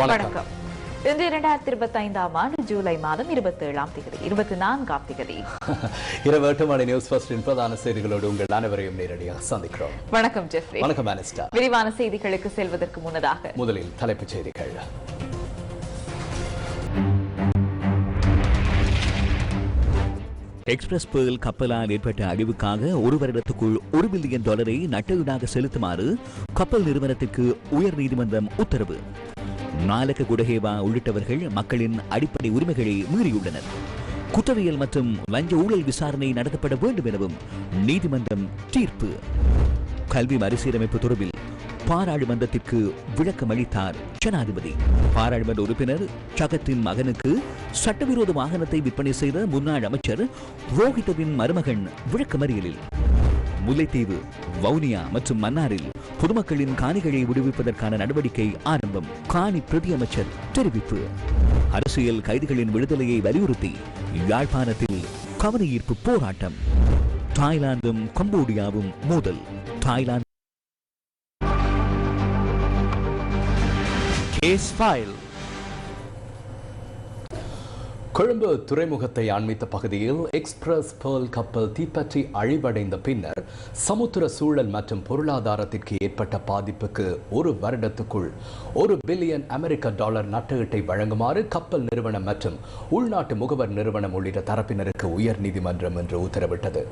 வணக்கம். இன்று இரண்டாயிரத்தி இருபத்தி ஐந்தாம் ஆண்டு ஜூலை மாதம் இருபத்தி ஏழாம் தேதி இருபத்தி நான்காம் தேதி இரவு எட்டு மணி நியூஸ் ஃபர்ஸ்டின் பிரதான செய்திகளோடு உங்கள் அனைவரையும் நேரடியாக சந்திக்கிறோம். வணக்கம் ஜெஃப்ரி. வணக்கம் அனிஸ்டா விரிவான செய்திகளுக்கு செல்வதற்கு முன்னதாக. முதலில் தலைப்புச் செய்திகள். எக்ஸ்பிரஸ் பேர்ல் கப்பலால் ஏற்பட்ட அழிவுக்காக ஒரு வருடத்துக்குள் ஒரு பில்லியன் டாலரை நட்டஈடாக செலுத்துமாறு கப்பல் நிறுவனத்திற்கு உயர் நீதிமன்றம் உத்தரவு. நாலக குடகேவா உள்ளிட்டவர்கள் மக்களின் அடிப்படை உரிமைகளை மீறியுள்ளனர். குற்றவியல் மற்றும் லஞ்ச ஊழல் விசாரணை நடத்தப்பட வேண்டும் எனவும் நீதிமன்றம் தீர்ப்பு. கல்வி மறுசீரமைப்பு தொடர்பில் பாராளுமன்றத்திற்கு விளக்கம் அளித்தார் ஜனாதிபதி. பாராளுமன்ற உறுப்பினர் சகத்தின் மகனுக்கு சட்டவிரோத வாகனத்தை விற்பனை செய்த முன்னாள் அமைச்சர் ரோஹிதவின் மருமகன் விளக்கமறியலில் முல்லைத்தீவு வவுனியா மற்றும் மன்னாரில் பொதுமக்களின் காணிகளை விடுவிப்பதற்கான நடவடிக்கை ஆரம்பம். காணி பிரதியமைச்சர் தெரிவிப்பு. அரசியல் கைதிகளின் விடுதலையை வலியுறுத்தி யாழ்ப்பாணத்தில் கவனஈர்ப்பு போராட்டம். தாய்லாந்தும் கம்போடியாவும் மோதல். தாய்லாந்து கேஸ் ஃபைல் கொழும்பு துறைமுகத்தை அண்மித்த பகுதியில் எக்ஸ்பிரஸ் பேர்ல் கப்பல் தீப்பற்றி அழிவடைந்த பின்னர் சமுத்திர சூழல் மற்றும் பொருளாதாரத்திற்கு ஏற்பட்ட பாதிப்புக்கு ஒரு வருடத்துக்குள் ஒரு பில்லியன் அமெரிக்க டாலர் நட்டஈட்டை வழங்குமாறு கப்பல் நிறுவனம் மற்றும் உள்நாட்டு முகவர் நிறுவனம் உள்ளிட்ட தரப்பினருக்கு உயர்நீதிமன்றம் என்று உத்தரவிட்டது.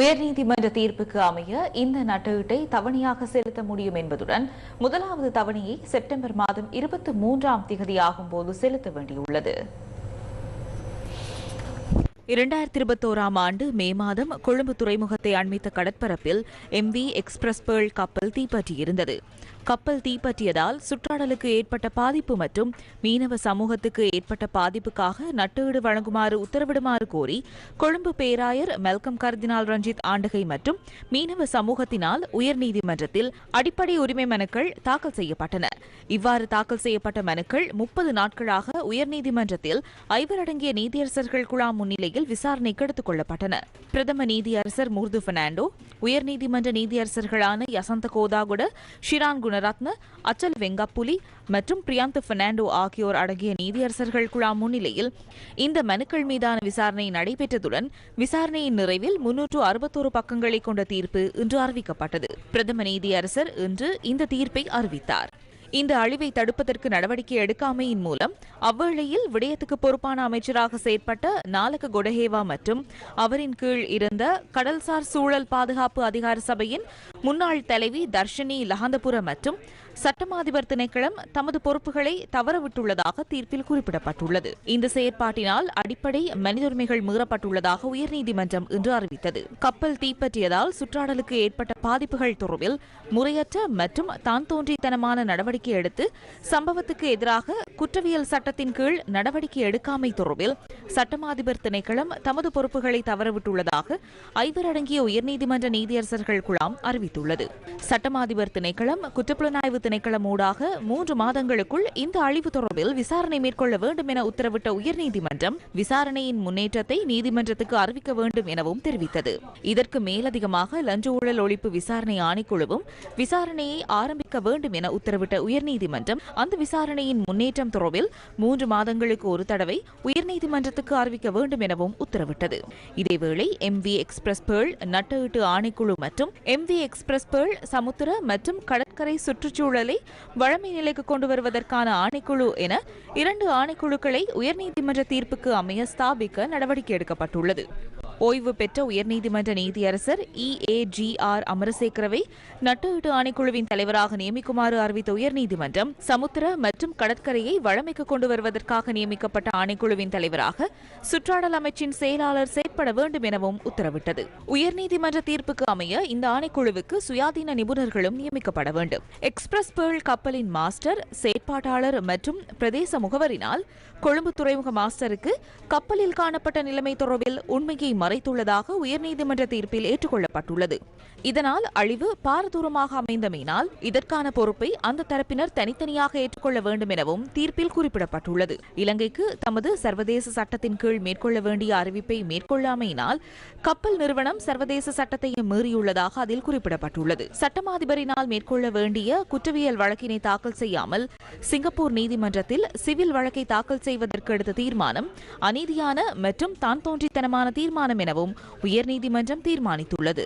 உயர்நீதிமன்ற தீர்ப்புக்கு அமைய இந்த நட்டஈட்டை தவணையாக செலுத்த முடியும் என்பதுடன் முதலாவது தவணையை செப்டம்பர் மாதம் இருபத்தி மூன்றாம் திகதியாகும் போது செலுத்த வேண்டியுள்ளது. இரண்டாயிரத்தி இருபத்தோராம் ஆண்டு மே மாதம் கொழும்பு துறைமுகத்தை அண்மித்த கடற்பரப்பில் எம்வி எக்ஸ்பிரஸ் பேர்ல் கப்பல் தீப்பற்றியிருந்தது. கப்பல் தீப்பற்றியதால் சுற்றாடலுக்கு ஏற்பட்ட பாதிப்பு மற்றும் மீனவ சமூகத்துக்கு ஏற்பட்ட பாதிப்புக்காக நட்டஈடு வழங்குமாறு உத்தரவிடுமாறு கோரி கொழும்பு பேராயர் மெல்கம் கர்தினால் ரஞ்சித் ஆண்டகை மற்றும் மீனவ சமூகத்தினால் உயர்நீதிமன்றத்தில் அடிப்படை உரிமை மனுக்கள் தாக்கல் செய்யப்பட்டன. இவ்வாறு தாக்கல் செய்யப்பட்ட மனுக்கள் முப்பது நாட்களாக உயர்நீதிமன்றத்தில் ஐவரடங்கிய நீதியரசர்கள் குழாம் முன்னிலையில் விசாரணைக்கு எடுத்துக் கொள்ளப்பட்டன. பிரதம நீதியரசர் முர்து பெர்னாண்டோ உயர்நீதிமன்ற நீதியரசர்களான யசந்த கோதாகுட ஷிரான் குணரத்ன அச்சல் வெங்கப்புலி மற்றும் பிரியாந்த் பெர்னாண்டோ ஆகியோர் அடங்கிய நீதியரசர்கள் குழா முன்னிலையில் இந்த மனுக்கள் மீதான விசாரணை நடைபெற்றதுடன் விசாரணையின் நிறைவில் முன்னூற்று அறுபத்தோரு பக்கங்களை கொண்ட தீர்ப்பு இன்று அறிவிக்கப்பட்டது. பிரதம நீதியரசர் இன்று இந்த தீர்ப்பை அறிவித்தார். இந்த அழிவை தடுப்பதற்கு நடவடிக்கை எடுக்காமையின் மூலம் அவ்வேளையில் விடயத்துக்கு பொறுப்பான அமைச்சராக செயற்பட்ட நாலக கொடஹேவா மற்றும் அவரின் கீழ் இருந்த கடல்சார் சூழல் பாதுகாப்பு அதிகார சபையின் முன்னாள் தலைவி தர்ஷினி லஹந்தபுரம் மற்றும் சட்டமாதிபர் திணைக்களம் தமது பொறுப்புகளை தவறவிட்டுள்ளதாக தீர்ப்பில் குறிப்பிடப்பட்டுள்ளது. இந்த செயற்பாட்டினால் அடிப்படை மனித உரிமைகள் மீறப்பட்டுள்ளதாக உயர்நீதிமன்றம் இன்று அறிவித்தது. கப்பல் தீப்பற்றியதால் சுற்றாடலுக்கு ஏற்பட்ட பாதிப்புகள் தொடர்பில் முறையற்ற மற்றும் தான் தோன்றித்தனமான நடவடிக்கை எடுத்து சம்பவத்துக்கு எதிராக குற்றவியல் சட்டத்தின் கீழ் நடவடிக்கை எடுக்காமை தொடர்பில் சட்டமாதிபர் திணைக்களம் தமது பொறுப்புகளை தவறவிட்டுள்ளதாக ஐவர் அடங்கிய உயர்நீதிமன்ற நீதியரசர்கள் குழாம் அறிவித்துள்ளது. சட்டமாதிபர் திணைக்களம் குற்றப்புலனாய்வு திணைக்களம் ஊடாக மூன்று மாதங்களுக்குள் இந்த அழிவு தொடர்பில் விசாரணை மேற்கொள்ள வேண்டும் என உத்தரவிட்ட உயர்நீதிமன்றம் விசாரணையின் முன்னேற்றத்தை நீதிமன்றத்துக்கு அறிவிக்க வேண்டும் எனவும் தெரிவித்தது. இதற்கு மேலதிகமாக லஞ்ச ஊழல் ஒழிப்பு விசாரணை ஆணைக்குழுவும் விசாரணையை ஆரம்பிக்க வேண்டும் என உத்தரவிட்ட உயர்நீதிமன்றம் அந்த விசாரணையின் முன்னேற்றம் தொடர்பில் மூன்று மாதங்களுக்கு ஒரு தடவை உயர்நீதிமன்றத்துக்கு அறிவிக்க வேண்டும் எனவும் உத்தரவிட்டது. இதேவேளை எம் வி எக்ஸ்பிரஸ் பேர்ல் நட்டஈட்டு ஆணைக்குழு மற்றும் எம் வி எக்ஸ்பிரஸ் பேர்ல் சமுத்திர மற்றும் கடற்கரை சுற்றுச்சூழலை வழமை நிலைக்கு கொண்டு வருவதற்கான ஆணைக்குழு என இரண்டு ஆணைக்குழுக்களை உயர்நீதிமன்ற தீர்ப்புக்கு அமைய ஸ்தாபிக்க நடவடிக்கை எடுக்கப்பட்டுள்ளது. ஓய்வு பெற்ற உயர்நீதிமன்ற நீதியரசர் இ ஏ ஜி ஆர் அமரசேகரவை நட்டஈட்டு ஆணைக்குழுவின் தலைவராக நியமிக்குமாறு அறிவித்த உயர்நீதிமன்றம் சமுத்திர மற்றும் கடற்கரையை வழமைக்கு கொண்டு வருவதற்காக நியமிக்கப்பட்ட ஆணைக்குழுவின் தலைவராக சுற்றாடல் அமைச்சின் செயலாளர் செயற்பட வேண்டும் எனவும் உத்தரவிட்டது. உயர்நீதிமன்ற தீர்ப்புக்கு அமைய இந்த ஆணைக்குழுவுக்கு சுயாதீன நிபுணர்களும் நியமிக்கப்பட வேண்டும். எக்ஸ்பிரஸ் பேர்ல் கப்பலின் மாஸ்டர் செயற்பாட்டாளர் மற்றும் பிரதேச முகவரினால் கொழும்பு துறைமுக மாஸ்டருக்கு கப்பலில் காணப்பட்ட நிலைமை தொடர்பில் உண்மையை மறைத்துள்ளதாக உயர்நீதிமன்ற தீர்ப்பில் ஏற்றுக்கொள்ளப்பட்டுள்ளது. இதனால் அழிவு பாரதூரமாக அமைந்தமையினால் இதற்கான பொறுப்பை அந்த தரப்பினர் தனித்தனியாக ஏற்றுக்கொள்ள வேண்டும் எனவும் தீர்ப்பில் குறிப்பிடப்பட்டுள்ளது. இலங்கைக்கு தமது சர்வதேச சட்டத்தின் கீழ் மேற்கொள்ள வேண்டிய அறிவிப்பை மேற்கொள்ளாமையினால் கப்பல் நிறுவனம் சர்வதேச சட்டத்தையும் மீறியுள்ளதாக அதில் குறிப்பிடப்பட்டுள்ளது. சட்டமாதிபரினால் மேற்கொள்ள வேண்டிய குற்றவியல் வழக்கினை தாக்கல் செய்யாமல் சிங்கப்பூர் நீதிமன்றத்தில் சிவில் வழக்கை தாக்கல் செய்வதற்கு எடுத்த தீர்மானம் அநீதியான மற்றும் தான் தோன்றித்தனமான தீர்மானம் எனவும் உயர்நீதிமன்றம் தீர்மானித்துள்ளது.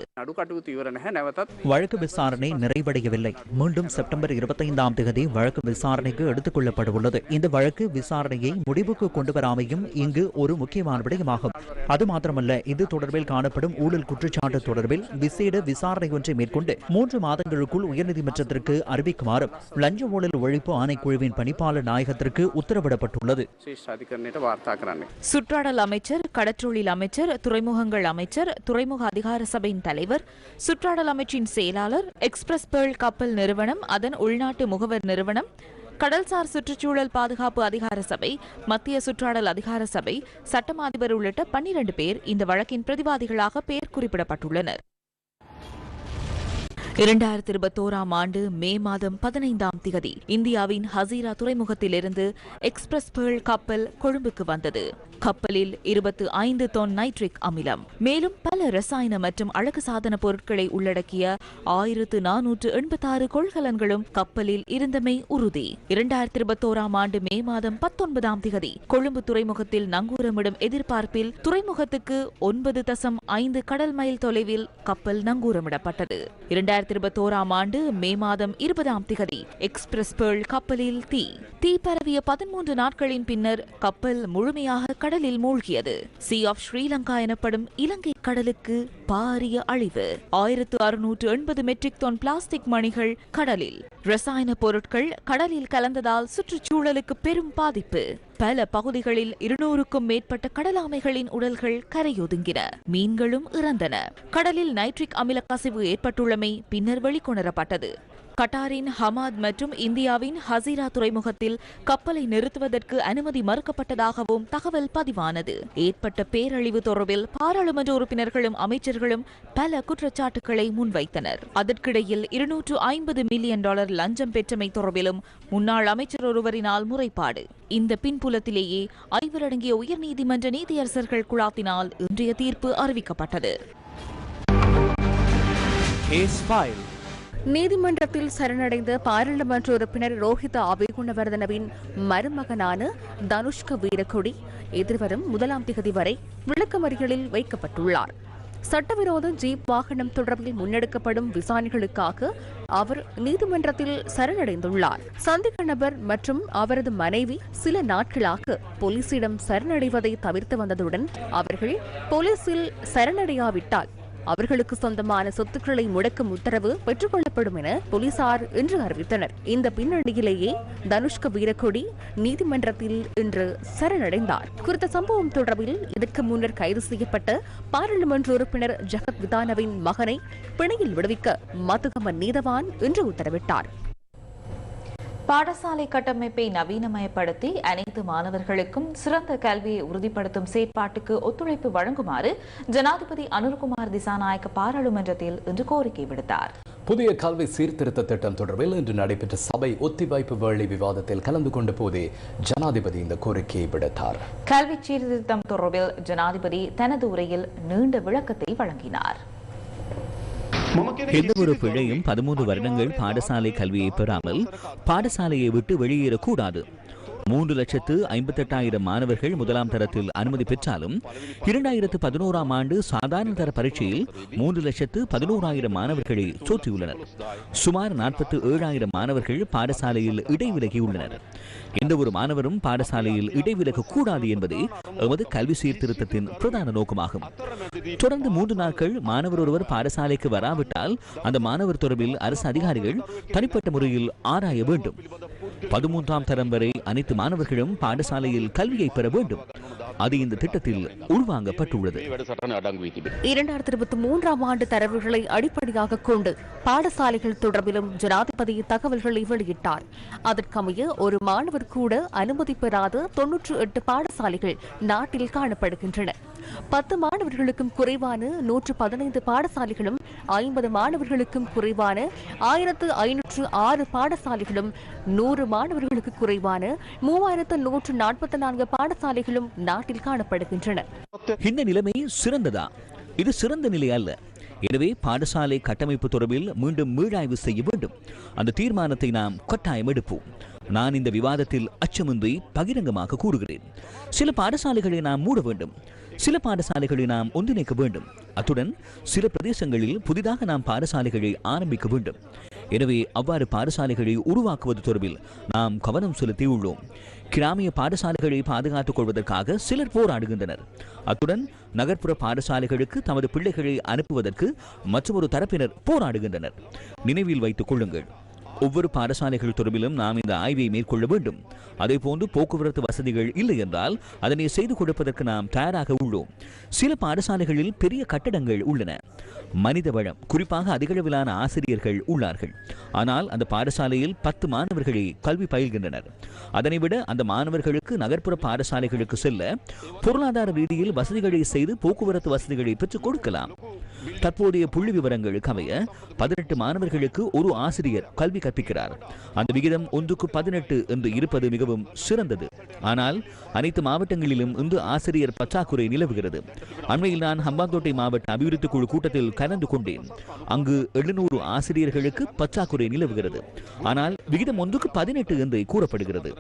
வழக்கு விசாரணை நிறைவடையவில்லை. மீண்டும் செப்டம்பர் இருபத்தைந்தாம் தேதி வழக்கு விசாரணைக்கு எடுத்துக் கொள்ளப்படவுள்ளது இந்த வழக்கு விசாரணையை முடிவுக்கு கொண்டு வராமையும் இங்கு ஒரு முக்கியமான விடயமாகும். அது மாத்திரமல்ல இது தொடர்பில் காணப்படும் ஊழல் குற்றச்சாட்டு தொடர்பில் விசேட விசாரணை ஒன்றை மேற்கொண்டு மூன்று மாதங்களுக்குள் உயர்நீதிமன்றத்திற்கு அறிவிக்குமாறும் லஞ்ச ஊழல் ஒழிப்பு ஆணைக்குழுவின் பணிப்பாளர் நாயகத்திற்கு உத்தரவிடப்பட்டுள்ளது. சுற்றாடல் அமைச்சர் கடற்றொழில் அமைச்சர் துறைமுகங்கள் அமைச்சர் துறைமுக அதிகார சபையின் தலைவர் சுற்றாடல் அமைச்சின் செயலாளர் எக்ஸ்பிரஸ் பேர்ல் கப்பல் நிறுவனம் அதன் உள்நாட்டு முகவர் நிறுவனம் கடல்சார் சுற்றுச்சூழல் பாதுகாப்பு அதிகார சபை மத்திய சுற்றாடல் அதிகார சபை சட்டமாதிபர் உள்ளிட்ட பன்னிரண்டு பேர் இந்த வழக்கின் பிரதிவாதிகளாக பெயர் குறிப்பிடப்பட்டுள்ளனர். இரண்டாயிரத்தி இருபத்தோராம் ஆண்டு மே மாதம் பதினைந்தாம் திகதி இந்தியாவின் ஹசீரா துறைமுகத்திலிருந்து எக்ஸ்பிரஸ் பேர்ல் கப்பல் கொழும்புக்கு வந்தது. கப்பலில் இருபத்து ஐந்து தொன் நைட்ரிக் அமிலம். மேலும் பல ரசாயன மற்றும் அழகு சாதன பொருட்களை உள்ளடக்கிய ஆயிரத்து நானூற்று எண்பத்தாறு கொள்கலன்களும் கப்பலில் இருந்தமை உறுதி. இரண்டாயிரத்தி இருபத்தோராம் ஆண்டு மே மாதம் பத்தொன்பதாம் திகதி கொழும்பு துறைமுகத்தில் நங்கூரமிடும் எதிர்பார்ப்பில் துறைமுகத்துக்கு ஒன்பது தசம் ஐந்து கடல் மைல் தொலைவில் கப்பல் நங்கூரமிடப்பட்டது. இரண்டாயிரத்தி இருபத்தோராம் ஆண்டு மே மாதம் இருபதாம் திகதி எக்ஸ்பிரஸ் பேர்ல் கப்பலில் தீ. தீ பரவிய பதிமூன்று நாட்களின் பின்னர் கப்பல் முழுமையாக கடலில் மூழ்கியது. சி ஆஃப் ஸ்ரீலங்கா எனப்படும் இலங்கை கடலுக்கு பாரிய அழிவு. ஆயிரத்து அறுநூற்று எண்பது மெட்ரிக் டன் பிளாஸ்டிக் மணிகள் கடலில். ரசாயன பொருட்கள் கடலில் கலந்ததால் சுற்றுச்சூழலுக்கு பெரும் பாதிப்பு. பல பகுதிகளில் இருநூறுக்கும் மேற்பட்ட கடலாமைகளின் உடல்கள் கரையொதுங்கின. மீன்களும் இறந்தன. கடலில் நைட்ரிக் அமில கசிவு ஏற்பட்டுள்ளமை பின்னர் வெளிக்கொணரப்பட்டது. கட்டாரின் ஹமாத் மற்றும் இந்தியாவின் ஹசீரா துறைமுகத்தில் கப்பலை நிறுத்துவதற்கு அனுமதி மறுக்கப்பட்டதாகவும் தகவல் பதிவானது. ஏற்பட்ட பேரழிவு தொடர்பில் பாராளுமன்ற உறுப்பினர்களும் அமைச்சர்களும் பல குற்றச்சாட்டுகளை முன்வைத்தனர். அதற்கிடையில் இருநூற்று ஐம்பது மில்லியன் டாலர் லஞ்சம் பெற்றமை தொடர்பிலும் முன்னாள் அமைச்சர் ஒருவரினால் முறைப்பாடு. இந்த பின்புலத்திலேயே ஐவரடங்கிய உயர்நீதிமன்ற நீதியரசர்கள் குழாத்தினால் இன்றைய தீர்ப்பு அறிவிக்கப்பட்டது. Case file. நீதிமன்றத்தில் சரணடைந்த பாராளுமன்ற உறுப்பினர் ரோஹித அபிகுணவர்தனவின் மருமகனான தனுஷ்க வீரக்கொடி எதிர்வரும் முதலாம் திகதி வரை விளக்கமறிகளில் வைக்கப்பட்டுள்ளார். சட்டவிரோத ஜீப் வாகனம் தொடர்பில் முன்னெடுக்கப்படும் விசாரணைகளுக்காக அவர் நீதிமன்றத்தில் சரணடைந்துள்ளார். சந்தேக நபர் மற்றும் அவரது மனைவி சில நாட்களாக போலீசிடம் சரணடைவதை தவிர்த்து வந்ததுடன் அவர்கள் போலீசில் சரணடையாவிட்டால் அவர்களுக்கு சொந்தமான சொத்துக்களை முடக்கும் உத்தரவு பெற்றுக்கொள்ளப்படும் என போலீசார் இன்று அறிவித்தனர். இந்த பின்னணியிலேயே தனுஷ்க வீரக்கொடி நீதிமன்றத்தில் இன்று சரணடைந்தார். குறித்த சம்பவம் தொடர்பில் இதற்கு முன்னர் கைது செய்யப்பட்ட பாராளுமன்ற உறுப்பினர் ஜகத் விதானவின் மகனை பிணையில் விடுவிக்க மதுகம நீதவான் இன்று உத்தரவிட்டார். பாடசாலை கட்டமைப்பை நவீனமயப்படுத்தி அனைத்து மாணவர்களுக்கும் சிறந்த கல்வியை உறுதிப்படுத்தும் செயற்பாட்டுக்கு ஒத்துழைப்பு வழங்குமாறு ஜனாதிபதி அனுர்குமார் திசாநாயக்க பாராளுமன்றத்தில் இன்று கோரிக்கை விடுத்தார். புதிய கல்வி சீர்திருத்த திட்டம் தொடர்பில் இன்று நடைபெற்ற சபை ஒத்திவைப்பு வேளை விவாதத்தில் கலந்து கொண்ட போதே ஜனாதிபதி இந்த கோரிக்கையை விடுத்தார். கல்வி சீர்திருத்தம் தொடர்பில் ஜனாதிபதி தனது உரையில் நீண்ட விளக்கத்தை வழங்கினார். எந்த ஒரு பிழையும் பதிமூன்று வருடங்கள் பாடசாலை கல்வியை பெறாமல் பாடசாலையை விட்டு வெளியேறக்கூடாது. மூன்று லட்சத்து ஐம்பத்தெட்டாயிரம் மாணவர்கள் முதலாம் தரத்தில் அனுமதி பெற்றாலும் இரண்டாயிரத்து பதினோராம் ஆண்டு சாதாரண தர பரீட்சையில் மூன்று லட்சத்து பதினோராயிரம் மாணவர்களை சோற்றியுள்ளனர் சுமார் நாற்பத்து ஏழாயிரம் மாணவர்கள் பாடசாலையில் இடைவிலகியுள்ளனர். எந்த ஒரு மாணவரும் பாடசாலையில் இடைவிலக கூடாது என்பதே எமது கல்வி சீர்திருத்தத்தின் பிரதான நோக்கமாகும். தொடர்ந்து மூன்று நாட்கள் மாணவர் ஒருவர் பாடசாலைக்கு வராவிட்டால் அந்த மாணவர் தொடர்பில் அரசு அதிகாரிகள் தனிப்பட்ட முறையில் ஆராய வேண்டும். பதிமூன்றாம் தரம் வரை அனைத்து மாணவர்களும் பாடசாலையில் கல்வியை பெற வேண்டும். அது இந்த திட்டத்தில் உள்வாங்கப்பட்டுள்ளது. இரண்டாயிரத்தி இருபத்தி மூன்றாம் ஆண்டு தரவுகளை அடிப்படையாக கொண்டு பாடசாலைகள் தொடர்பிலும் ஜனாதிபதி தகவல்களை வெளியிட்டார். அதற்கமைய ஒரு மாணவர் கூட அனுமதி பெறாத தொன்னூற்று எட்டு பாடசாலைகள் நாட்டில் காணப்படுகின்றன. பத்து மாணவர்களுக்கும் குறைவான நூற்று பதினைந்து பாடசாலைகளும் ஐம்பது மாணவர்களுக்கும் குறைவான ஆயிரத்து ஐநூற்று ஆறு பாடசாலைகளும் நூறு மாணவர்களுக்கு குறைவான மூவாயிரத்து நூற்று நாற்பத்தி நான்கு பாடசாலைகளும் நாட்டில் காணப்படுகின்றன. இந்த நிலைமை சிறந்ததா? இது சிறந்த நிலை அல்ல. எனவே பாடசாலை கட்டமைப்பு தொடர்பில் மீண்டும் மீளாய்வு செய்ய வேண்டும். அந்த தீர்மானத்தை நாம் கட்டாயம் எடுப்போம். நான் இந்த விவாதத்தில் அச்சமின்றி பகிரங்கமாக கூறுகிறேன். சில பாடசாலைகளை நாம் மூட வேண்டும். சில பாடசாலைகளை நாம் ஒன்றிணைக்க வேண்டும். அத்துடன் சில பிரதேசங்களில் புதிதாக நாம் பாடசாலைகளை ஆரம்பிக்க வேண்டும். எனவே அவ்வாறு பாடசாலைகளை உருவாக்குவது தொடர்பில் நாம் கவனம் செலுத்தி உள்ளோம். கிராமிய பாடசாலைகளை பாதுகாத்துக் கொள்வதற்காக சிலர் போராடுகின்றனர். அத்துடன் நகர்ப்புற பாடசாலைகளுக்கு தமது பிள்ளைகளை அனுப்புவதற்கு மற்றொரு தரப்பினர் போராடுகின்றனர். நினைவில் வைத்துக் கொள்ளுங்கள். ஒவ்வொரு பாடசாலைகள் தொடர்பிலும் நாம் இந்த ஆய்வை மேற்கொள்ள வேண்டும். அதே போன்று போக்குவரத்து வசதிகள் இல்லை என்றால் அதனை செய்து கொடுப்பதற்கு நாம் தயாராக உள்ளோம். சில பாடசாலைகளில் பெரிய கட்டடங்கள் உள்ளன. மனித வளம் குறிப்பாக அதிகளவிலான ஆசிரியர்கள் உள்ளார்கள். ஆனால் அந்த பாடசாலையில் பத்து மாணவர்களே கல்வி பயில்கின்றனர். அதனை விட அந்த மாணவர்களுக்கு நகர்ப்புற பாடசாலைகளுக்கு செல்ல பொருளாதார ரீதியில் வசதிகளை செய்து போக்குவரத்து வசதிகளை பெற்றுக் கொடுக்கலாம். தற்போதைய புள்ளி விவரங்களுக்கு அமைய பதினெட்டு மாணவர்களுக்கு ஒரு ஆசிரியர் கல்வி கற்பிக்கிறார். அந்த விகிதம் ஒன்றுக்கு பதினெட்டு என்று இருப்பது மிகவும் சிறந்தது. ஆனால் அனைத்து மாவட்டங்களிலும் இன்று ஆசிரியர் பற்றாக்குறை நிலவுகிறது. அண்மையில் நான் ஹம்பாந்தோட்டை மாவட்ட அபிவிருத்தி குழு கூட்டத்தில் கலந்து கொண்டேன். அங்கு எழுநூறு ஆசிரியர்களுக்கு பற்றாக்குறை நிலவுகிறது. ஆனால் விகிதம் ஒன்றுக்கு பதினெட்டு என்று கூறப்படுகிறது.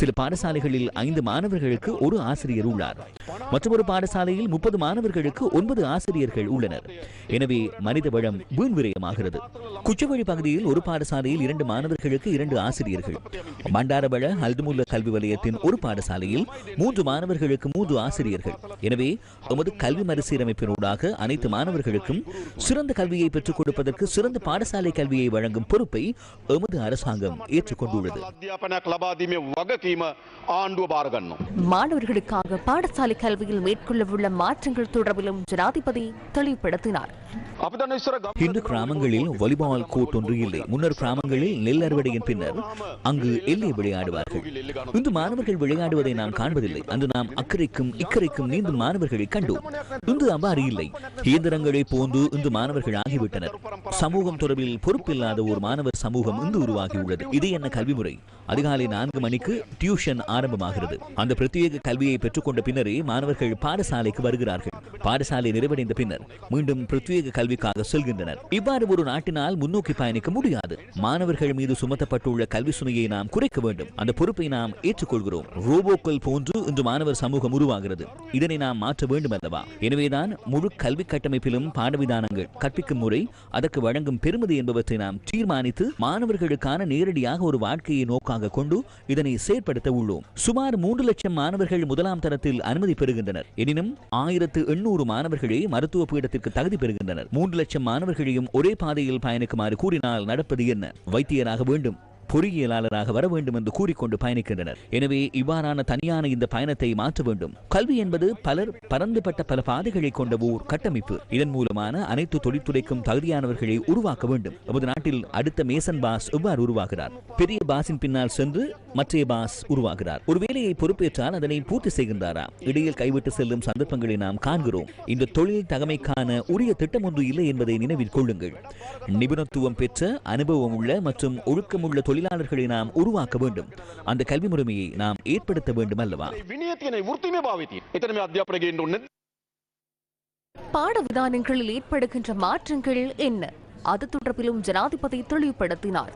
சில பாடசாலைகளில் ஐந்து மாணவர்களுக்கு ஒரு ஆசிரியர் உள்ளார். மற்றொரு பாடசாலையில் முப்பது மாணவர்களுக்கு ஒன்பது ஆசிரியர்கள் உள்ளனர். எனவே மனித வளம் வீண் விரயமாகிறது. குச்சவழி பகுதியில் ஒரு பாடசாலையில் இரண்டு மாணவர்களுக்கு இரண்டு ஆசிரியர்கள். பண்டாரவள அல்துமுல்ல கல்வி வலயத்தின் ஒரு பாடசாலையில் மூன்று மாணவர்களுக்கு மூன்று ஆசிரியர்கள். எனவே எமது கல்வி மறுசீரமைப்பினூடாக அனைத்து மாணவர்களுக்கும் சிறந்த கல்வியை பெற்றுக் கொடுப்பதற்கு சிறந்த பாடசாலை கல்வியை வழங்கும் பொறுப்பை எமது அரசாங்கம் ஏற்றுக்கொண்டுள்ளது. மாணவர்களுக்காக பாடசாலை கல்வியில் மேற்கொள்ளவுள்ள மாற்றங்கள் தொடர்பிலும் ஜனாதிபதி தெளிவுபடுத்தினார். இன்று கிராமங்களில் வாலிபால் கோர்ட் ஒன்று இல்லை. முன்னர் கிராமங்களில் நெல் அறுவடையின் பின்னர் அங்கு எல்லை விளையாடுவார்கள். இன்று மாணவர்கள் விளையாடுவதை நாம் காண்பதில்லை. அன்று நாம் அக்கறைக்கும் இக்கரைக்கும் நீந்தும் மாணவர்களை கண்டோம். இன்று அவ்வாறு இல்லை. இயந்திரங்களை போன்று இந்து மாணவர்கள் ஆகிவிட்டனர் சமூகம் தொடர்பில் பொறுப்பில்லாத ஒரு மாணவர் சமூகம் இந்து உருவாகியுள்ளது. இது என்ன கல்வி முறை அதிகாலை நான்கு மணிக்கு டியூஷன் ஆரம்பமாகிறது. அந்த பிரத்யேக கல்வியை பெற்றுக்கொண்ட பின்னரே மாணவர்கள் பாடசாலைக்கு வருகிறார்கள். பாடசாலை நிறைவடைந்த பின்னர் மீண்டும் பிரத்யேக கல்விக்காக செல்கின்றனர். இவ்வாறு ஒரு நாட்டினால் முன்னோக்கி பயணிக்க முடியாது. மாணவர்கள் மீது சுமத்தப்பட்டுள்ள கல்வி சுமையை நாம் குறைக்க வேண்டும். அந்த பொறுப்பை நாம் ஏற்றுக்கொள்கிறோம். ரோபோக்கள் போன்று இன்று மாணவர் சமூகம் உருவாகிறது. இதனை நாம் மாற்ற வேண்டும் அல்லவா எனவேதான் முழு கல்வி கட்டமைப்பிலும் பாடவிதானங்கள் கற்பிக்கும் முறை அதற்கு வழங்கும் பெருமதி என்பவற்றை நாம் தீர்மானித்து மாணவர்களுக்கான நேரடியாக ஒரு வாழ்க்கையை நோக்கமாக கொண்டு இதனை செயற்படுத்த உள்ளோம். சுமார் மூன்று லட்சம் மாணவர்கள் முதலாம் தரத்தில் அனுமதி பெறுகின்றனர். எனினும் ஆயிரத்து எண்ணூறு மாணவர்களே மருத்துவ பீடத்திற்கு தகுதி பெறுகின்றனர். மூன்று லட்சம் மாணவர்களையும் ஒரே பாதையில் பயணிக்குமாறு கூறினால் நடப்பது என்ன? வைத்தியராக வேண்டும். பொறியியலாளராக வர வேண்டும் என்று கூறிக்கொண்டு பயணிக்கின்றனர். எனவே இவ்வாறான தனியான இந்த பயணத்தை மாற்ற வேண்டும். கல்வி என்பது பலர் பறந்துபட்ட பல பாதைகளை கொண்ட ஓர் கட்டமைப்பு. இதன் மூலமான அனைத்து தொழில்துறைக்கும் தகுதியானவர்களை உருவாக்க வேண்டும். நமது நாட்டில் அடுத்த மேசன் பாஸ் எவ்வாறு உருவாகிறார்? பெரிய பாஸின் பின்னால் சென்று மற்றைய பாஸ் உருவாகிறார். ஒரு வேலையை பொறுப்பேற்றால் அதனை பூர்த்தி செய்கின்றாரா? இடையில் கைவிட்டு செல்லும் சந்தர்ப்பங்களை நாம் காண்கிறோம். இந்த தொழில் தகமைக்கான உரிய திட்டம் ஒன்று இல்லை என்பதை நினைவில் கொள்ளுங்கள். நிபுணத்துவம் பெற்ற அனுபவம் உள்ள மற்றும் ஒழுக்கமுள்ள தொழில் தொழிலாளர்களை நாம் உருவாக்க வேண்டும். அந்த கல்வி முறைமையை நாம் ஏற்படுத்த வேண்டும் அல்லவா? பாட விதானங்களில் ஏற்படுகின்ற மாற்றங்கள் என்ன? அது தொடர்பிலும் ஜனாதிபதி தெளிவுபடுத்தினார்.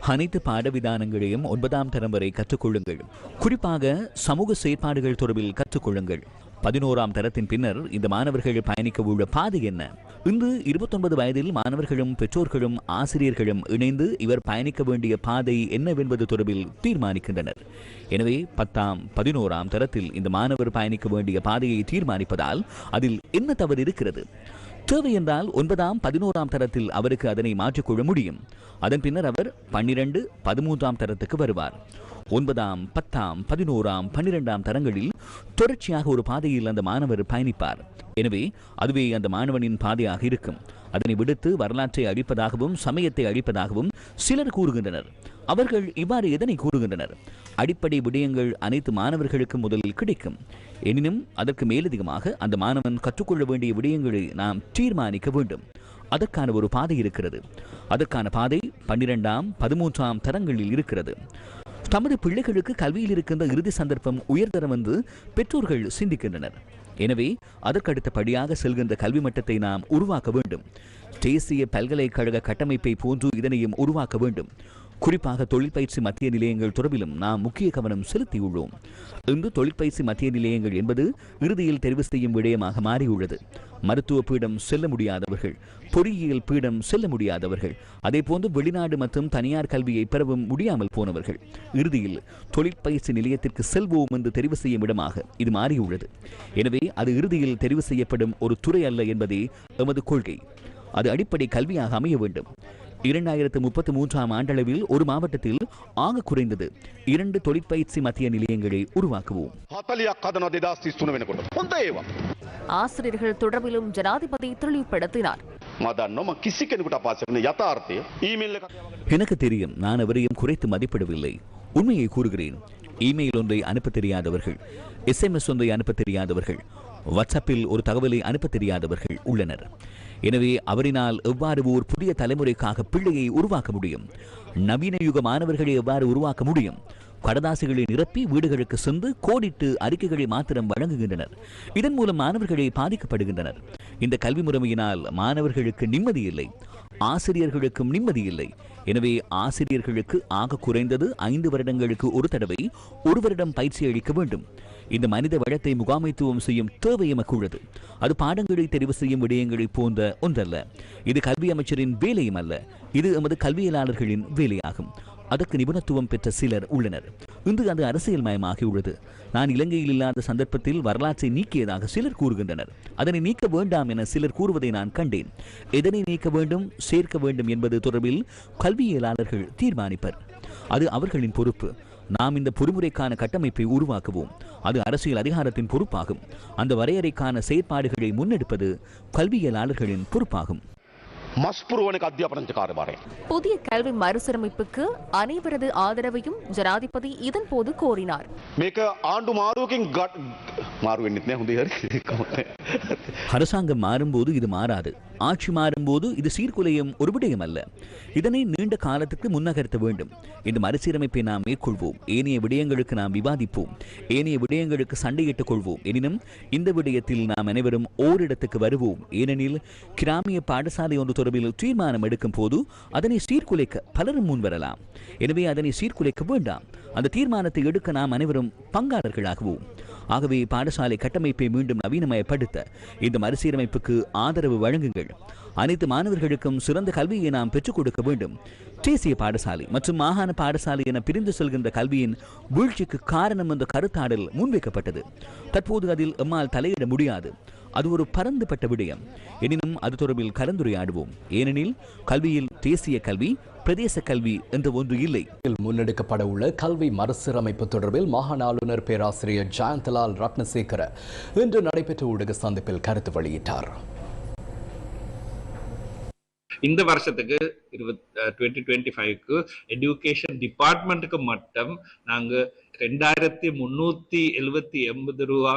அனைத்து பாட விதானங்களையும் ஒன்பதாம் தரம் வரை கற்றுக்கொள்ளுங்கள். குறிப்பாக சமூக செயற்பாடுகள் தொடர்பில் கற்றுக்கொள்ளுங்கள். பதினோராம் தரத்தின் பின்னர் இந்த மாணவர்கள் பயணிக்க உள்ள பாதை என்ன? இன்று இருபத்தொன்பது வயதில் மாணவர்களும் பெற்றோர்களும் ஆசிரியர்களும் இணைந்து இவர் பயணிக்க வேண்டிய பாதை என்னவென்பது தொடர்பில் தீர்மானிக்கின்றனர். எனவே பத்தாம் பதினோராம் தரத்தில் இந்த மாணவர் பயணிக்க வேண்டிய பாதையை தீர்மானிப்பதால் அதில் என்ன தவறு இருக்கிறது? தேவை என்றால் ஒன்பதாம் பதினோராம் தரத்தில் அவருக்கு அதனை மாற்றிக்கொள்ள முடியும். அதன் பின்னர் அவர் பன்னிரண்டு பதிமூன்றாம் தரத்துக்கு வருவார். ஒன்பதாம் பத்தாம் பதினோராம் பன்னிரெண்டாம் தரங்களில் தொடர்ச்சியாக ஒரு பாதையில் அந்த மாணவர் பயணிப்பார். எனவே அதுவே அந்த மாணவனின் பாதையாக இருக்கும். அதனை விடுத்து வரலாற்றை அழிப்பதாகவும் சமயத்தை அழிப்பதாகவும் சிலர் கூறுகின்றனர். அவர்கள் இவ்வாறு எதனை கூறுகின்றனர்? அடிப்படை விடயங்கள் அனைத்து மாணவர்களுக்கு முதலில் கிடைக்கும். எனினும் அதற்கு மேலதிகமாக அந்த மாணவன் கற்றுக்கொள்ள வேண்டிய விடயங்களை நாம் தீர்மானிக்க வேண்டும். அதற்கான ஒரு பாதை இருக்கிறது. அதற்கான பாதை பன்னிரெண்டாம் பதிமூன்றாம் தரங்களில் இருக்கிறது. தமது பிள்ளைகளுக்கு கல்வியில் இருக்கின்ற இறுதி சந்தர்ப்பம் உயர்தரம் என்று பெற்றோர்கள் சிந்திக்கின்றனர். எனவே அதற்கடுத்தபடியாக செல்கின்ற கல்வி மட்டத்தை நாம் உருவாக்க வேண்டும். தேசிய பல்கலைக்கழக கட்டமைப்பை போன்று இதனையும் உருவாக்க வேண்டும். குறிப்பாக தொழிற்பயிற்சி மத்திய நிலையங்கள் தொடர்பிலும் நாம் முக்கிய கவனம் செலுத்தியுள்ளோம். இன்று தொழிற்பயிற்சி மத்திய நிலையங்கள் என்பது இறுதியில் தெரிவு செய்யும் விடயமாக மாறியுள்ளது. மருத்துவ பீடம் செல்ல முடியாதவர்கள் பொறியியல் பீடம் செல்ல முடியாதவர்கள் அதேபோன்று வெளிநாடு மற்றும் தனியார் கல்வியை பெறவும் முடியாமல் போனவர்கள். இறுதியில் தொழிற்பயிற்சி நிலையத்திற்கு செல்வோம் என்று தெரிவு செய்யும் இடமாக இது மாறியுள்ளது. எனவே அது இறுதியில் தெரிவு செய்யப்படும் ஒரு துறை அல்ல என்பதே எமது கொள்கை. அது அடிப்படை கல்வியாக அமைய வேண்டும். இரண்டாயிரத்து முப்பத்தி மூன்றாம் ஆண்டளவில் ஒரு மாவட்டத்தில் ஆக குறைந்தது இரண்டு தொழிற்பயிற்சி மத்திய நிலையங்களை உருவாக்குவோம். ஆசிரியர்கள் தொடர்பிலும் ஜனாதிபதி தெளிவுபடுத்தினார். எனக்கு தெரியும் நான் அவரையும் குறைத்து மதிப்பிடவில்லை. உண்மையை கூறுகிறேன். இமெயில் ஒன்றை அனுப்ப தெரியாதவர்கள் எஸ்எம்எஸ் ஒன்றை அனுப்ப தெரியாதவர்கள் வாட்ஸ்அப்பில் ஒரு தகவலை அனுப்ப தெரியாதவர்கள் உள்ளனர். எனவே அவரினால் எவ்வாறு ஓர் புதிய தலைமுறைக்காக பிள்ளையை உருவாக்க முடியும்? நவீன யுக மாணவர்களை எவ்வாறு உருவாக்க முடியும்? கடதாசிகளை நிரப்பி வீடுகளுக்கு சென்று கோடிட்டு அறிக்கைகளை மாத்திரம் வழங்குகின்றனர். இதன் மூலம் மாணவர்களை பாதிக்கப்படுகின்றனர். இந்த கல்வி முறைமையினால் மாணவர்களுக்கு நிம்மதி இல்லை. ஆசிரியர்களுக்கும் நிம்மதி இல்லை. எனவே ஆசிரியர்களுக்கு ஆக குறைந்தது ஐந்து வருடங்களுக்கு ஒரு தடவை ஒரு வருடம் பயிற்சி அளிக்க வேண்டும். இந்த மனித வளத்தை முகாமைத்துவம் செய்யும் தேவை எமக்கு உள்ளது அது பாடங்களை தெரிவு செய்யும் விடயங்களை போன்ற ஒன்றல்ல. இது கல்வி அமைச்சரின் வேலையும் அல்ல. இது எமது கல்வியலாளர்களின் வேலையாகும். அதற்கு நிபுணத்துவம் பெற்ற சிலர் உள்ளனர். இன்று அது அரசியல் மயமாகியுள்ளது நான் இலங்கையில் இல்லாத சந்தர்ப்பத்தில் வரலாற்றை நீக்கியதாக சிலர் கூறுகின்றனர். அதனை நீக்க வேண்டாம் என சிலர் கூறுவதை நான் கண்டேன். எதனை நீக்க வேண்டும் சேர்க்க வேண்டும் என்பது தொடர்பில் கல்வியலாளர்கள் தீர்மானிப்பர். அது அவர்களின் பொறுப்பு. நாம் இந்த பொறிமுறைக்கான கட்டமைப்பை உருவாக்குவோம். அது அரசியல் அதிகாரத்தின் பொறுப்பாகும். அந்த வரையறைக்கான செயற்பாடுகளை முன்னெடுப்பது கல்வியலாளர்களின் பொறுப்பாகும். மஸ்புருவனுக்கு அத்தியாபனத்து காருவாரே புதிய கல்வி மறுசீரமைப்புக்கு அனைவரது ஆதரவையும் ஜனாதிபதி இதன் போது கோரினார். மேக ஆண்டு மாறுவக்கின் அரசாங்கம் மாறும்போது இது மாறாது ஆட்சி மாறும்போது இது சீர்குலையும் ஒரு விடயம் அல்ல இதனை நீண்ட காலத்துக்கு முன்னகர்த்த வேண்டும் இந்த மறுசீரமைப்பை நாம் மேற்கொள்வோம் ஏனைய விடயங்களுக்கு நாம் விவாதிப்போம் ஏனைய விடயங்களுக்கு சண்டையிட்டுக் கொள்வோம் எனினும் இந்த விடயத்தில் நாம் அனைவரும் ஓரிடத்துக்கு வருவோம் ஏனெனில் கிராமிய பாடசாலை ஒன்று தொடர்பில் தீர்மானம் எடுக்கும் போது அதனை சீர்குலைக்க பலரும் முன்வரலாம். எனவே அதனை சீர்குலைக்க வேண்டாம். அந்த தீர்மானத்தை எடுக்க நாம் அனைவரும் பங்காளர்களாகவும். ஆகவே பாடசாலை கட்டமைப்பை மீண்டும் நவீனமயப்படுத்த இந்த மறுசீரமைப்புக்கு ஆதரவு வழங்குங்கள். அனைத்து மாணவர்களுக்கும் சிறந்த கல்வியை நாம் பெற்றுக் கொடுக்க வேண்டும். தேசிய பாடசாலை மற்றும் மாகாண பாடசாலை என பிரிந்து செல்கின்ற கல்வியின் வீழ்ச்சிக்கு காரணம் என்ற கருத்தாடல் முன்வைக்கப்பட்டது. தற்போது அதில் எம்மால் தலையிட முடியாது. அது ஒரு பரந்துபட்ட விடயம். எனினும் அது தொடர்பில் கலந்துரையாடுவோம். ஏனெனில் கல்வியில் தேசிய கல்வி பிரதேச கல்வி என்ற ஒன்று இல்லை. முன்னெடுக்கப்பட உள்ள கல்வி மறுசீரமைப்பு தொடர்பில் மாகாண ஆளுநர் பேராசிரியர் ஜெயந்தலால் ரத்னசேகர இன்று நடைபெற்ற ஊடக சந்திப்பில் கருத்து வெளியிட்டார். இந்த வருஷத்துக்கு இருபத் டுவெண்ட்டி டுவெண்ட்டி ஃபைவ்க்கு எஜுகேஷன் டிபார்ட்மெண்ட்டுக்கு மட்டும் நாங்கள் ரெண்டாயிரத்தி முந்நூற்றி எழுபத்தி எண்பது ரூபா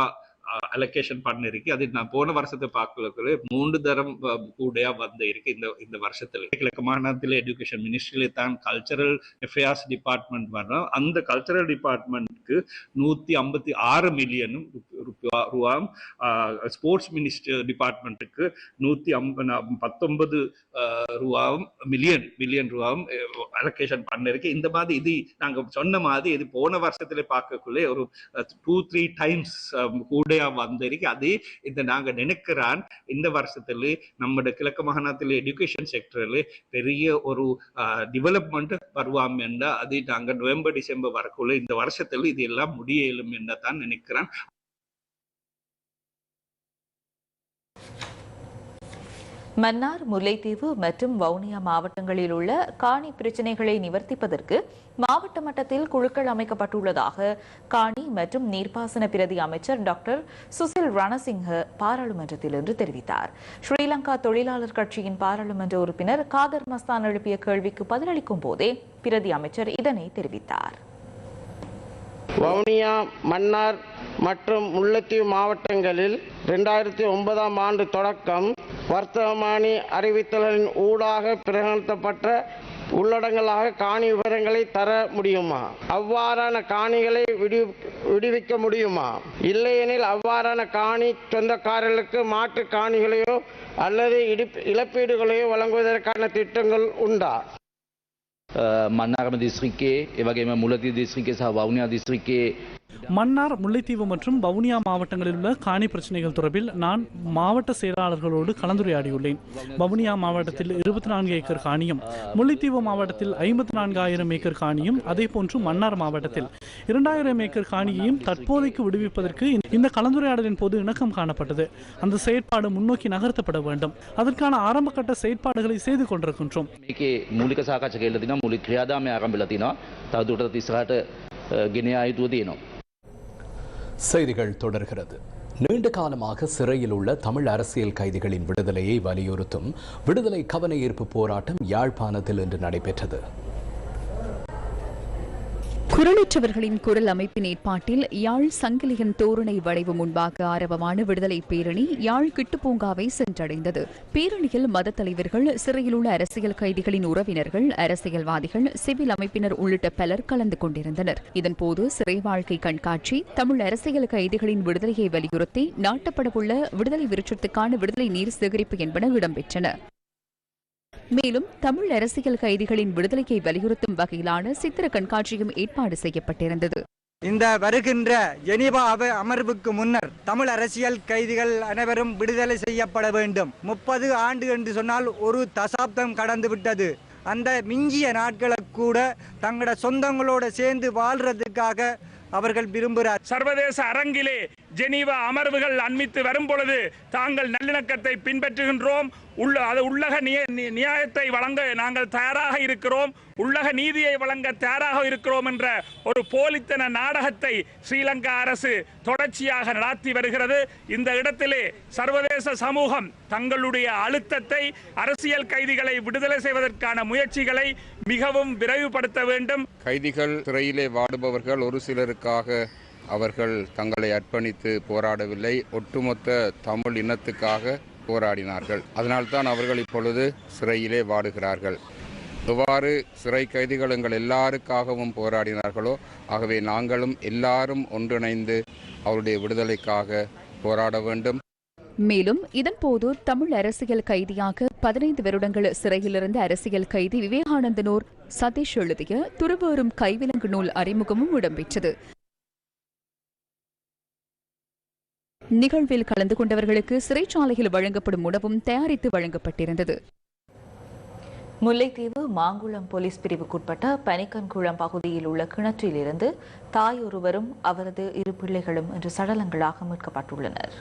அலோகேஷன் பண்ணிருக்கு. அது நான் போன வருஷத்தை பார்க்கல மூன்று தரம் கூடையா வந்து இருக்கு இந்த இந்த வருஷத்துல. கிழக்கு மாநிலத்தில் எஜுகேஷன் மினிஸ்ட்ரியில தான் கல்ச்சரல் அஃபேர்ஸ் டிபார்ட்மெண்ட் வர்றோம். அந்த கல்ச்சரல் டிபார்ட்மெண்ட்க்கு நூத்தி ஐம்பத்தி ஆறு மில்லியனும் ரூபாம் ஸ்போர்ட்ஸ் மினிஸ்டர் டிபார்ட்மெண்ட்டுக்கு நூத்தி பத்தொன்பது ரூபாவும் மில்லியன் மில்லியன் ரூபாவும் அலோகேஷன் பண்ணிருக்கு. இந்த மாதிரி இது நாங்க சொன்ன மாதிரி இது போன வருஷத்துல பார்க்கக்குள்ளே ஒரு டூ த்ரீ டைம்ஸ் கூட வந்திருக்கு அது இந்த நாங்க நினைக்கிறான். இந்த வருஷத்துல நம்ம கிழக்கு மாகாணத்துல எஜுகேஷன் செக்டர்ல பெரிய ஒரு டெவலப்மெண்ட் வருவாம் என்ற அது நாங்க நவம்பர் டிசம்பர் வரக்குள்ள இந்த வருஷத்துல இது எல்லாம் முடியலும் என்ன தான் நினைக்கிறேன். மன்னார் முல்லைத்தீவு மற்றும் வவுனியா மாவட்டங்களில் உள்ள காணி பிரச்சினைகளை நிவர்த்திப்பதற்கு மாவட்ட மட்டத்தில் குழுக்கள் அமைக்கப்பட்டுள்ளதாக காணி மற்றும் நீர்ப்பாசன பிரதி அமைச்சர் டாக்டர் சுசில் ரணசிங்க பாராளுமன்றத்தில் இன்று தெரிவித்தார். ஸ்ரீலங்கா தொழிலாளர் கட்சியின் பாராளுமன்ற உறுப்பினர் காதர் மஸ்தான் எழுப்பிய கேள்விக்கு பதிலளிக்கும் போதே பிரதி அமைச்சர் இதனை தெரிவித்தார். வவுனியா மன்னார் மற்றும் முல்லைத்தீவு மாவட்டங்களில் ரெண்டாயிரத்தி ஒன்பதாம் ஆண்டு தொடக்கம் வர்த்தமானி அறிவித்தலின் ஊடாக பிரகடனப்பட்ட உள்ளடங்களாக காணி விவரங்களை தர முடியுமா அவ்வாறான காணிகளை விடு விடுவிக்க முடியுமா இல்லையெனில் அவ்வாறான காணி சொந்தக்காரர்களுக்கு மாற்று காணிகளையோ அல்லது இடிப் இழப்பீடுகளையோ வழங்குவதற்கான திட்டங்கள் உண்டா මන්නාරම දිස්ත්‍රික්කේ එවගේම මුලති දිස්ත්‍රික්කේ සහ වවුනියා දිස්ත්‍රික්කේ மன்னார் முல்லைத்தீவு மற்றும் வவுனியா மாவட்டங்களில் உள்ள காணி பிரச்சனைகள் தொடர்பில் நான் மாவட்ட செயலாளர்களோடு கலந்துரையாடியுள்ளேன் வவுனியா மாவட்டத்தில் இருபத்தி நான்கு ஏக்கர் காணியும் முல்லைத்தீவு மாவட்டத்தில் ஐம்பத்தி நான்காயிரம் ஏக்கர் காணியும் அதே போன்று மன்னார் மாவட்டத்தில் இரண்டாயிரம் ஏக்கர் காணியையும் தற்போதைக்கு விடுவிப்பதற்கு இந்த கலந்துரையாடலின் போது இணக்கம் காணப்பட்டது அந்த செயற்பாடு முன்னோக்கி நகர்த்தப்பட வேண்டும் அதற்கான ஆரம்பகட்ட செயற்பாடுகளை செய்து கொண்டிருக்கின்றோம் මේකේ මූලික සාකච්ඡා කෙරෙලා තිනවා මූලික ක්‍රියාදාමය ආරම්භ වෙලා තිනවා තවදුරටත් ඉස්සරහට අ, ගෙන යා යුතුව තියෙනවා செய்திகள் தொடர்கிறது. நீண்ட காலமாக சிறையில் உள்ள தமிழ் அரசியல் கைதிகளின் விடுதலையை வலியுறுத்தும் விடுதலை கவன ஈர்ப்பு போராட்டம் யாழ்ப்பாணத்தில் இன்று நடைபெற்றது. குரலற்றவர்களின் குரல் அமைப்பின் ஏற்பாட்டில் யாழ் சங்கிலியன் தோரணை வளைவு முன்பாக ஆரம்பமான விடுதலை பேரணி யாழ் கிட்டுப்பூங்காவை சென்றடைந்தது. பேரணியில் மத தலைவர்கள் சிறையில் உள்ள அரசியல் கைதிகளின் உறவினர்கள் அரசியல்வாதிகள் சிவில் அமைப்பினர் உள்ளிட்ட பலர் கலந்து கொண்டிருந்தனர். இதன்போது சிறை வாழ்க்கை கண்காட்சி தமிழ் அரசியல் கைதிகளின் விடுதலையை வலியுறுத்தி நாட்டப்படவுள்ள விடுதலை விருட்சத்துக்கான விடுதலை நீர் சேகரிப்பு என்பன இடம்பெற்றன. மேலும் தமிழ் அரசியல் கைதிகளின் விடுதலையை வலியுறுத்தும் வகையிலான சித்திர கண்காட்சியும் ஏற்பாடு செய்யப்பட்டிருந்தது. இந்த வருகின்ற ஜெனீவா அமர்வுக்கு முன்னர் தமிழ் அரசியல் கைதிகள் அனைவரும் விடுதலை செய்யப்பட வேண்டும். முப்பது ஆண்டு என்று சொன்னால் ஒரு தசாப்தம் கடந்து விட்டது. அந்த மிஞ்சிய நாட்களை கூட தங்களோட சொந்தங்களோட சேர்ந்து வாழ்றதுக்காக அவர்கள் விரும்புகிறார். சர்வதேச அரங்கிலே ஜெனீவா அமர்வுகள் அண்மித்து வரும் பொழுது தாங்கள் நல்லிணக்கத்தை பின்பற்றுகின்றோம். உள்ள அது உள்ளக நிய- நி- நியாயத்தை வழங்க நாங்கள் தயாராக இருக்கிறோம். உள்ளக நீதியை வழங்க தயாராக இருக்கிறோம் என்ற ஒரு போலித்தன நாடகத்தை ஸ்ரீலங்கா அரசு தொடர்ச்சியாக நடாத்தி வருகிறது. இந்த இடத்திலே சர்வதேச சமூகம் தங்களுடைய அழுத்தத்தை அரசியல் கைதிகளை விடுதலை செய்வதற்கான முயற்சிகளை மிகவும் விரைவுபடுத்த வேண்டும். கைதிகள் சிறையிலே வாடுபவர்கள் ஒரு சிலருக்காக அவர்கள் தங்களை அர்ப்பணித்து போராடவில்லை. ஒட்டுமொத்த தமிழ் இனத்துக்காக போராடினார்கள். அதனால்தான் அவர்கள் இப்பொழுது சிறையிலே வாடுகிறார்கள். எவ்வாறு சிறை கைதிகள் எங்கள் எல்லாருக்காகவும் போராடினார்களோ ஆகவே நாங்களும் எல்லாரும் ஒன்றிணைந்து அவருடைய விடுதலைக்காக போராட வேண்டும். மேலும் இதன்போது தமிழ் அரசியல் கைதியாக பதினைந்து வருடங்கள் சிறையிலிருந்த அரசியல் கைதி விவேகானந்தனூர் சதீஷ் எழுதிய துருவேறும் கைவிலங்கு நூல் அறிமுகமும் இடம்பெற்றது. நிகழ்வில் கலந்து கொண்டவர்களுக்கு சிறைச்சாலையில் வழங்கப்படும் உணவும் தயாரித்து வழங்கப்பட்டிருந்தது. முல்லைத்தீவு மாங்குளம் போலீஸ் பிரிவுக்குட்பட்ட பனிக்கன்குளம் பகுதியில் உள்ள கிணற்றிலிருந்து தாய் ஒருவரும் அவரது இரு பிள்ளைகளும் இன்று சடலங்களாக மீட்கப்பட்டுள்ளனர்.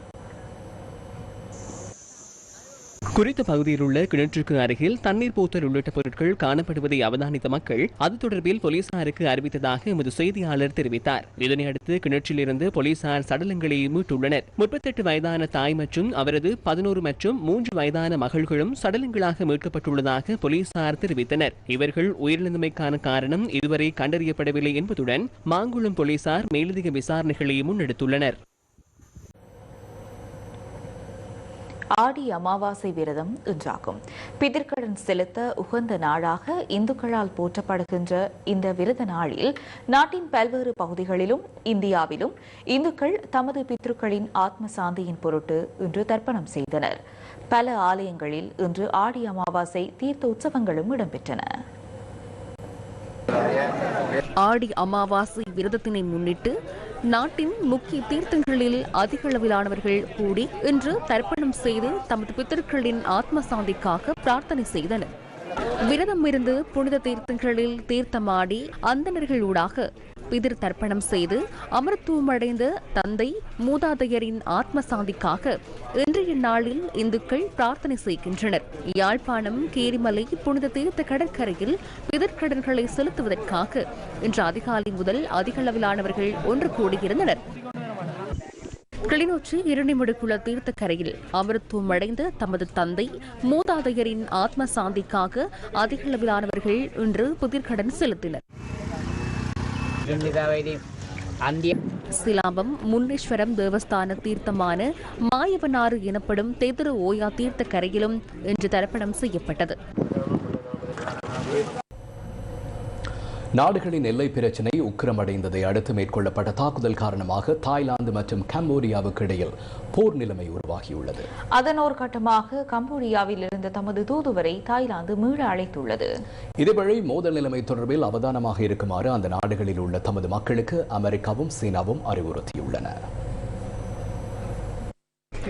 குறித்த பகுதியில் உள்ள கிணற்றுக்கு அருகில் தண்ணீர் போத்தல் உள்ளிட்ட பொருட்கள் காணப்படுவதை அவதானித்த மக்கள் அது தொடர்பில் போலீசாருக்கு அறிவித்ததாக எமது செய்தியாளர் தெரிவித்தார். இதனையடுத்து கிணற்றிலிருந்து போலீசார் சடலங்களை மீட்டுள்ளனர். முப்பத்தெட்டு வயதான தாய் மற்றும் அவரது பதினோரு மற்றும் மூன்று வயதான மகள்களும் சடலங்களாக மீட்கப்பட்டுள்ளதாக போலீசார் தெரிவித்தனர். இவர்கள் உயிரிழந்தமைக்கான காரணம் இதுவரை கண்டறியப்படவில்லை என்பதுடன் மாங்குளம் போலீசார் மேலதிக விசாரணைகளை முன்னெடுத்துள்ளனர். ஆடி அமாவாசை விரதம் இன்றாகும். பிதிர்கடன் செலுத்த உகந்த நாளாக இந்துக்களால் போற்றப்படுகின்ற இந்த விரத நாளில் நாட்டின் பல்வேறு பகுதிகளிலும் இந்தியாவிலும் இந்துக்கள் தமது பித்ருக்களின் ஆத்ம சாந்தியின் பொருட்டு இன்று தர்ப்பணம் செய்தனர். பல ஆலயங்களில் இன்று ஆடி அமாவாசை தீர்த்த உற்சவங்களும் இடம்பெற்றன. ஆடி அமாவாசை விரதத்தினை முன்னிட்டு நாட்டின் முக்கிய தீர்த்தங்களில் அதிக அளவிலானவர்கள் கூடி இன்று தர்ப்பணம் செய்து தமது பித்தர்களின் ஆத்ம சாந்திக்காக பிரார்த்தனை செய்தனர். விரதம் இருந்து புனித தீர்த்தங்களில் தீர்த்தமாடி அந்தணர்கள் ஊடாக பிதிர் தர்ப்பணம் செய்து அமரத்துவமடைந்த தந்தை மூதாதையரின் ஆத்ம சாந்திக்காக இன்றைய நாளில் இந்துக்கள் பிரார்த்தனை செய்கின்றனர். யாழ்ப்பாணம் கேரிமலை புனித தீர்த்த கடற்கரையில் பிதற்கடன்களை செலுத்துவதற்காக இன்று அதிகாலை முதல் அதிக அளவிலானவர்கள் ஒன்று கூடியிருந்தனர். கிளிநொச்சி இரணிமுடுக்குள தீர்த்தக்கரையில் அமரத்துவம் அடைந்த தமது தந்தை மூதாதையரின் ஆத்ம சாந்திக்காக அதிகளவிலானவர்கள் இன்று புதிர்கடன் செலுத்தினர். சிலாம்பம் முன்னேஸ்வரம் தேவஸ்தான தீர்த்தமான மாயவனாறு எனப்படும் தெதிரு ஓயா தீர்த்த கரையிலும் இன்று தரப்பணம் செய்யப்பட்டது. நாடுகளின் எல்லை பிரச்சினை உக்கிரமடைந்ததை அடுத்து மேற்கொள்ளப்பட்ட தாக்குதல் காரணமாக தாய்லாந்து மற்றும் கம்போடியாவுக்கு இடையில் போர் நிலைமை உருவாகியுள்ளது. அதன் ஒரு கட்டமாக கம்போடியாவில் இருந்த தமது தூதுவரை தாய்லாந்து மீள அழைத்துள்ளது. இதேவேளை மோதல் நிலைமை தொடர்பில் அவதானமாக இருக்குமாறு அந்த நாடுகளில் உள்ள தமது மக்களுக்கு அமெரிக்காவும் சீனாவும் அறிவுறுத்தியுள்ளன.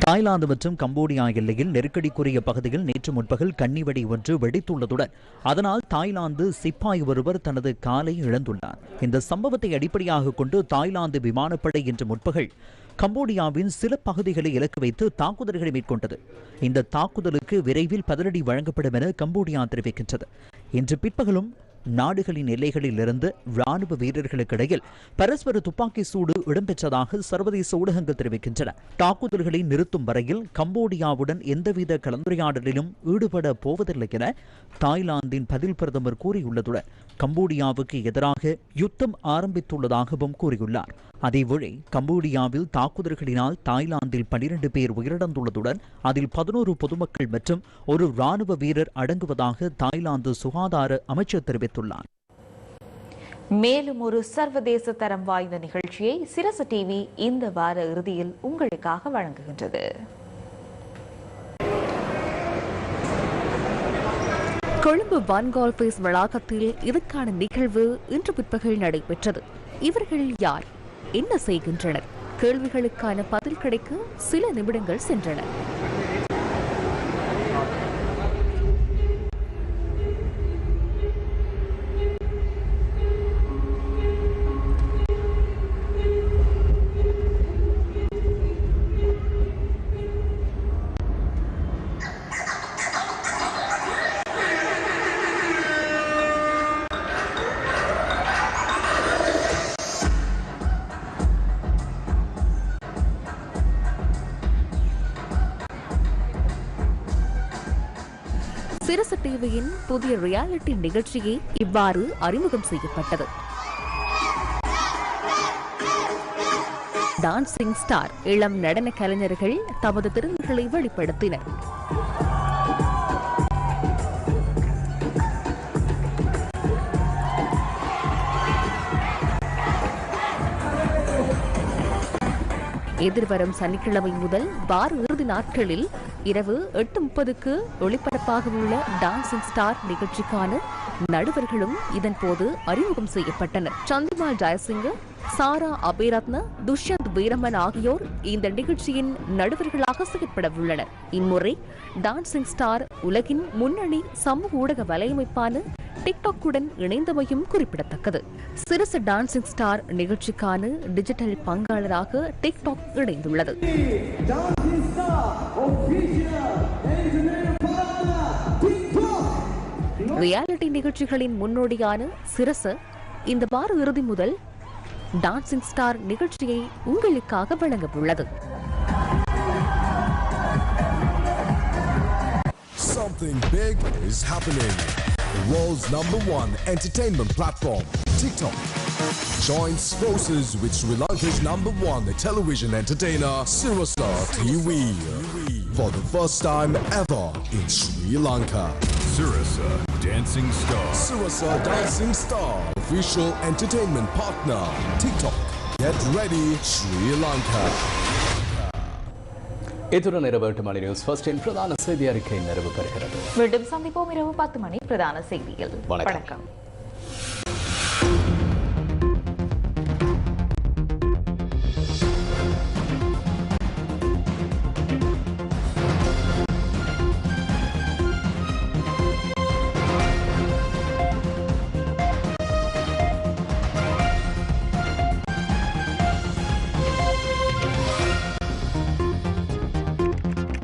தாய்லாந்து மற்றும் கம்போடியா எல்லையில் நெருக்கடிக்குரிய பகுதியில் நேற்று முற்பகல் கன்னிவெடி ஒன்று வெடித்துள்ளதுடன் அதனால் தாய்லாந்து சிப்பாய் ஒருவர் தனது காலை இழந்துள்ளார். இந்த சம்பவத்தை அடிப்படையாக கொண்டு தாய்லாந்து விமானப்படை இன்று முற்பகல் கம்போடியாவின் சில பகுதிகளை இலக்கு வைத்து தாக்குதல்களை மேற்கொண்டது. இந்த தாக்குதலுக்கு விரைவில் பதிலடி வழங்கப்படும் என கம்போடியா தெரிவிக்கின்றது. இன்று பிற்பகலும் நாடுகளின் எல்லைகளில் இருந்து ராணுவ வீரர்களுக்கிடையில் பரஸ்பர துப்பாக்கி சூடு இடம்பெற்றதாக சர்வதேச ஊடகங்கள் தெரிவிக்கின்றன. தாக்குதல்களை நிறுத்தும் வரையில் கம்போடியாவுடன் எந்தவித கலந்துரையாடலிலும் ஈடுபட போவதில்லை என தாய்லாந்தின் பதில் பிரதமர் கூறியுள்ளதுடன் கம்போடியாவுக்கு எதிராக யுத்தம் ஆரம்பித்துள்ளதாகவும் கூறியுள்ளார். அதேவேளை கம்போடியாவில் தாக்குதல்களினால் தாய்லாந்தில் பனிரெண்டு பேர் உயிரிழந்துள்ளதுடன் அதில் பதினோரு பொதுமக்கள் மற்றும் ஒரு ராணுவ வீரர் அடங்குவதாக தாய்லாந்து சுகாதார அமைச்சர் தெரிவித்துள்ளார். மேலும் ஒரு சர்வதேச தரம் வாய்ந்த நிகழ்ச்சியை சிரசு டிவி இந்த வார இறுதியில் உங்களுக்காக வழங்குகின்றது. கொழும்பு வான்கால்பேஸ் வளாகத்தில் இதற்கான நிகழ்வு இன்று பிற்பகல் நடைபெற்றது. இவர்கள் யார்? என்ன செய்கின்றனர்? கேள்விகளுக்கான பதில் கிடைக்க சில நிமிடங்கள் சென்றன. புதிய ரியாலிட்டி நிகழ்ச்சியே இவ்வாறு அறிமுகம் செய்யப்பட்டது. டான்சிங் ஸ்டார் இளம் நடன கலைஞர்கள் தமது திறன்களை வெளிப்படுத்தினர். எதிர்வரும் சனிக்கிழமை முதல் வார இறுதி நாட்களில் இரவு எட்டு முப்பதுக்கு ஒளிபரப்பாக உள்ள டான்சிங் ஸ்டார் நிகழ்ச்சிக்கான நடுவர்களும் இதன் போது அறிமுகம் செய்யப்பட்டனர். சந்திரபால் ஜெயசிங்க சாரா அபேரத்ன துஷ்யந்த் வீரமன் ஆகியோர் இந்த நிகழ்ச்சியின் நடுவர்களாக செயற்பட உள்ளனர். இம்முறை டான்சிங் ஸ்டார் உலகின் முன்னணி சமூக ஊடக வலையமைப்பான டிக்டாக்குடன் இணைந்தமையும் குறிப்பிடத்தக்கது. சிறுசு டான்சிங் ஸ்டார் நிகழ்ச்சிக்கான டிஜிட்டல் பங்காளராக டிக்டாக் இணைந்துள்ளது. ரியாலிட்டி நிகழ்ச்சிகளின் முன்னோடியான சிரச இந்த வார இறுதி முதல் டான்சிங் ஸ்டார் நிகழ்ச்சியை உங்களுக்காக வழங்க உள்ளது Something big is happening. The world's number one entertainment platform, TikTok, joins forces with Sri Lanka's number one television entertainer, Sirasar TV, for the first time ever in Sri Lanka. Sirasa Dancing Star. Sirasa Dancing Star, official entertainment partner, TikTok. Get ready, Sri Lanka. இத்துடன் இரவு எட்டு மணி news ஃபர்ஸ்டின் பிரதான செய்தி அறிக்கை நிறைவு பெறுகிறது. மீண்டும் சந்திப்போம் இரவு பத்து மணி. பிரதான செய்தியில் வணக்கம். வணக்கம்.